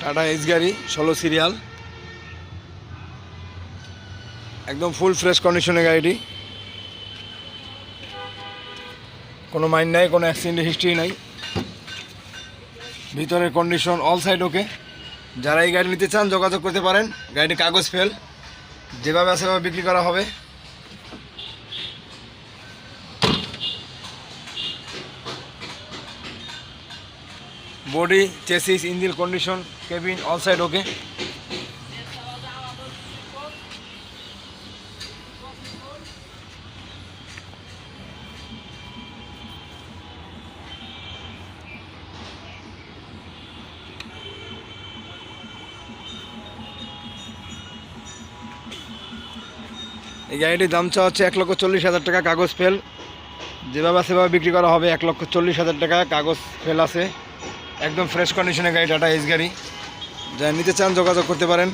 Tata S গাড়ি, ষোলো serial. একদম ফুল ফ্রেশ কন্ডিশনের গাড়িটি। কোনো মাইন্ড নাই, কোনো অ্যাক্সিডেন্ট হিস্ট্রি নাই। ভিতরের কন্ডিশন অল সাইড ওকে যারা এই গাড়ি নিতে চান, যোগাযোগ করতে পারেন। গাড়িটি কাগজ ফেল যেভাবে আছে বিক্রি করা হবে। Body chassis engine condition cabin all side okay এই গাড়িটির দাম চাওয়া হচ্ছে এক লক্ষ চল্লিশ হাজার টাকা, কাগজ ফেল। যেভাবে সেভাবে বিক্রি করা হবে, এক লক্ষ চল্লিশ হাজার টাকা, কাগজ ফেল আছে। একদম ফ্রেশ কন্ডিশনের গাড়ি টাটা এস গাড়ি। যা নিতে চান যোগাযোগ করতে পারেন।